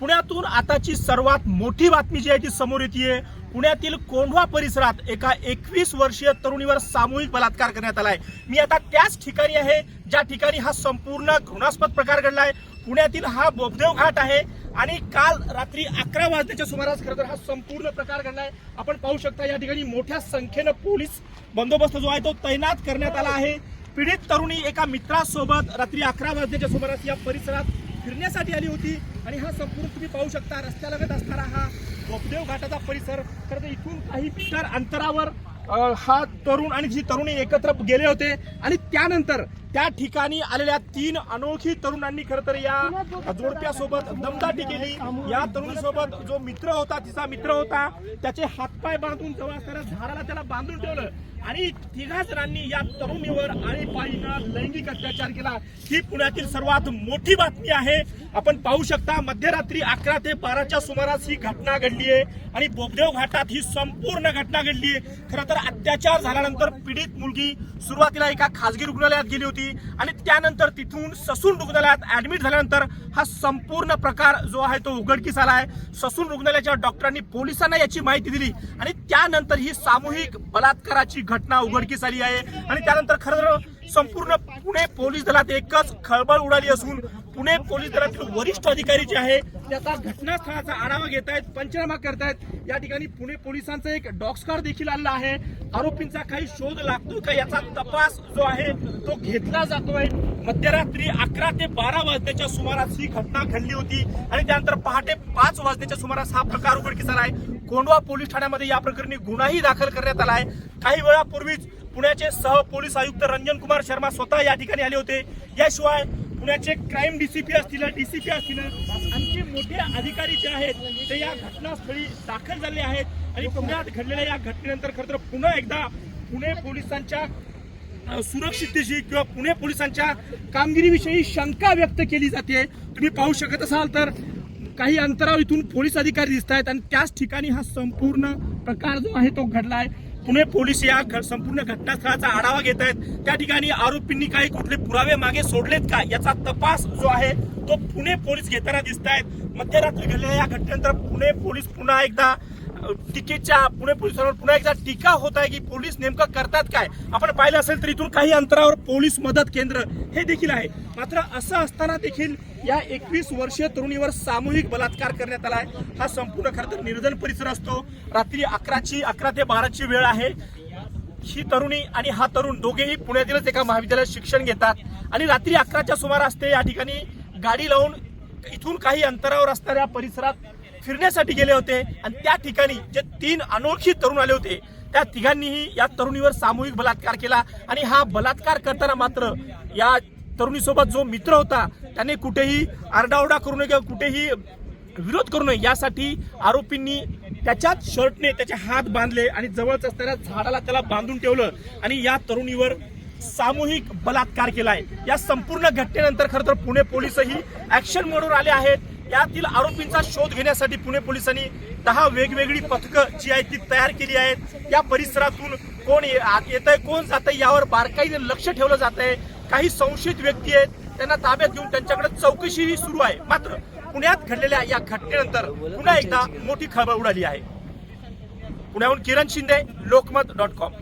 पुण्यातून आताची सर्वात मोठी बातमी जी आहे ती समोर येते पुण्यातील कोंढवा परिसरात एका एकवीस वर्षीय तरुणीवर सामूहिक बलात्कार करण्यात आलाय. मी आता त्याच ठिकाणी आहे ज्या ठिकाणी हा संपूर्ण घृणास्पद प्रकार घडलाय. पुण्यातील हा बोबदेव घाट आहे आणि काल रात्री अकरा वाजण्याच्या सुमारास खरं तर हा संपूर्ण प्रकार घडलाय. आपण पाहू शकता या ठिकाणी मोठ्या संख्येनं पोलीस बंदोबस्त जो आहे तो तैनात करण्यात आला आहे. पीडित तरुणी एका मित्रासोबत रात्री अकरा वाजण्याच्या सुमारास या परिसरात फिरण्यासाठी आली होती. आणि हा संपूर्ण तुम्ही पाहू शकता रस्त्यालगत असणारा हा गोपदेव घाटाचा परिसर. खरं तर इथून काही मीटर अंतरावर हा तरुण आणि जी तरुणी एकत्र गेले होते. आणि त्यानंतर त्या ठिकाणी आलेल्या तीन अनोळखी तरुणांनी खरं तर या जोडप्यासोबत दमदाटी केली. या तरुणीसोबत जो मित्र होता तिचा मित्र होता त्याचे हातपाय बांधून जवळ असणाऱ्या झाडाला त्याला बांधून ठेवलं. आणि तिघा जणांनी या तरुणीवर आळीपाळीनं लैंगिक अत्याचार केला. ही पुण्यातील सर्वात मोठी बातमी आहे. आपण पाहू शकता मध्यरात्री अकरा ते बाराच्या सुमारास ही घटना घडली आहे. आणि बोबदेव घाटात ही संपूर्ण घटना घडली आहे. खरं तर अत्याचार झाल्यानंतर पीडित मुलगी सुरुवातीला एका खासगी रुग्णालयात गेली होती. आणि त्यानंतर तिथून ससून रुग्णालयात ऍडमिट झाल्यानंतर हा संपूर्ण प्रकार जो आहे तो उघडकीस आला आहे ससून रुग्णालयाच्या डॉक्टरांनी पोलिसांना याची माहिती दिली आणि त्यानंतर ही सामूहिक बलात्काराची घटना उघडकीस आली आहे. आणि त्यानंतर खरं तर संपूर्ण पुणे पोलीस दलात एकच खळबळ उडाली असून पुणे पोलीस दलातील वरिष्ठ अधिकारी जे आहे त्याचा घटनास्थळाचा आढावा घेत आहेत पंचनामा करतायत. या ठिकाणी पुणे पोलिसांचा एक डॉक्सकार देखील आला आहे. आरोपींचा काही शोध लागतो का याचा तपास जो आहे तो घेतला जातोय. मध्यरात्री अकरा ते बारा वाजण्याच्या सुमारास ही घटना घडली होती. आणि त्यानंतर पहाटे पाच वाजण्याच्या सुमारास हा प्रकार उघडकीस आहे. कोंडवा पोलीस ठाण्यामध्ये या प्रकरणी गुन्हाही दाखल करण्यात आला आहे. काही वेळापूर्वीच पुण्याचे सह पोलीस आयुक्त रंजन कुमार शर्मा स्वतः या ठिकाणी आले होते. याशिवाय पुण्याचे क्राईम डीसीपी असतील डीसीपी असतील आणखी मोठे अधिकारी जे आहेत ते या घटनास्थळी दाखल झाले आहेत. आणि पुण्यात घडलेल्या या घटनेनंतर खरं तर पुन्हा एकदा पुणे पोलिसांच्या सुरक्षिततेची किंवा पुणे पोलिसांच्या कामगिरीविषयी शंका व्यक्त केली जाते. तुम्ही पाहू शकत असाल तर काही अंतरावर इथून पोलीस अधिकारी दिसत आहेत आणि त्याच ठिकाणी हा संपूर्ण प्रकार जो आहे तो घडला आहे पुणे पोलीस या संपूर्ण घटनास्थळाचा आढावा घेत आहेत. त्या ठिकाणी आरोपींनी काही कुठले पुरावे मागे सोडलेत का याचा तपास जो आहे तो पुणे पोलीस घेताना दिसत आहेत. मध्यरात्री घडलेल्या या घटनेनंतर पुणे पोलीस पुन्हा एकदा टीकेच्या पुणे पोलिसांवर पुन्हा एकदा टीका होत आहे की पोलीस नेमकं करतात काय? आपण पाहिलं असेल तर इथून काही अंतरावर पोलीस मदत केंद्र हे देखील आहे. मात्र असं असताना देखील या एकवीस वर्षीय तरुणीवर सामूहिक बलात्कार करण्यात आला आहे. हा संपूर्ण खरं तर निर्जन परिसर असतो. रात्री अकराची अकरा ते बाराची वेळ आहे. ही तरुणी आणि हा तरुण दोघेही पुण्यातीलच एका महाविद्यालयात शिक्षण घेतात. आणि रात्री अकराच्या सुमारास ते या ठिकाणी गाडी लावून इथून काही अंतरावर असणाऱ्या परिसरात फिरण्यासाठी गेले होते आणि त्या ठिकाणी जे तीन अनोळखी तरुण आले होते त्या तिघांनीही या तरुणीवर सामूहिक बलात्कार केला. आणि हा बलात्कार करताना मात्र या तरुणीसोबत जो मित्र होता त्याने कुठेही आरडाओरडा करू नये किंवा कुठेही विरोध करू नये यासाठी आरोपींनी त्याच्याच शर्टने त्याचे हात बांधले आणि जवळच असणाऱ्या झाडाला त्याला बांधून ठेवलं आणि या तरुणीवर सामूहिक बलात्कार केलाय. या संपूर्ण घटनेनंतर खरं तर पुणे पोलीसही ऍक्शन मोडवर आले आहेत. यातील आरोपींचा शोध घेण्यासाठी पुणे पोलिसांनी दहा वेगवेगळी पथकं जी आहेत ती तयार केली आहेत. या परिसरातून कोण येत आहे कोण जात आहे यावर बारकाईने लक्ष ठेवलं जात आहे काही संशयित व्यक्ती आहेत त्यांना ताब्यात घेऊन त्यांच्याकडे चौकशीही सुरू आहे. मात्र पुण्यात घडलेल्या या घटनेनंतर पुन्हा एकदा मोठी खळबळ उडाली आहे. पुण्याहून किरण शिंदे लोकमत डॉट कॉम.